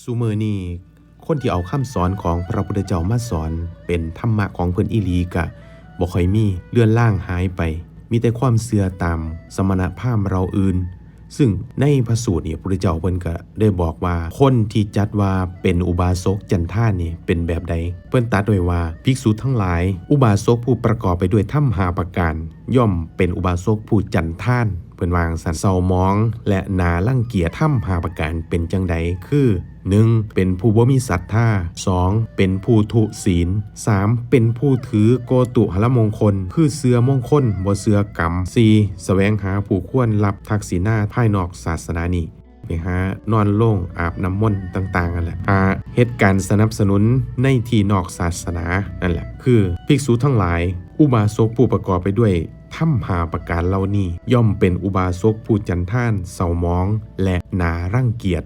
ซูเมอร์นี่คนที่เอาคำสอนของพระพุทธเจ้ามาสอน เป็นธรรมะของเพิ่นอีลีกะบ่ค่อยมีเลื่อนล่างหายไป มีแต่ความเสื่อตามสมณพราหมณ์เราอื่น ซึ่งในพระสูตรเนี่ยพระพุทธเจ้าเพิ่นก็ได้บอกว่า คนที่จัดว่าเป็นอุบาสกจันท่านนี่เป็นแบบใด เพิ่นตัดไว้ว่าภิกษุทั้งหลาย อุบาสกผู้ประกอบไปด้วยธรรมหาประการ ย่อมเป็นอุบาสกผู้จันท่านเพิ่นวางสันเศร้ามอง และนาลังเกียจถ้ำหาประการเป็นจังใดคือ 1. เป็นผู้บ่มีศรัทธา 2. เป็นผู้ทุศีล 3. เป็นผู้ถือโกตุหลมงคล คือเสือมงคลบ่เสือกรรม 4. แสวงหาผู้ควรรับทักษิณาภายนอกศาสนานี้ไปหานอนโล่งอาบน้ำมนต์ต่างๆกันแหละอาเหตุการณ์สนับสนุนในที่นอกศาสนานั่นแหละ คือภิกษุทั้งหลาย อุบาสกผู้ประกอบไปด้วยถ้ำหาประการเหล่านี้ย่อมเป็นอุบาสกผู้จันท่านเศร้ามอง และนารังเกียจ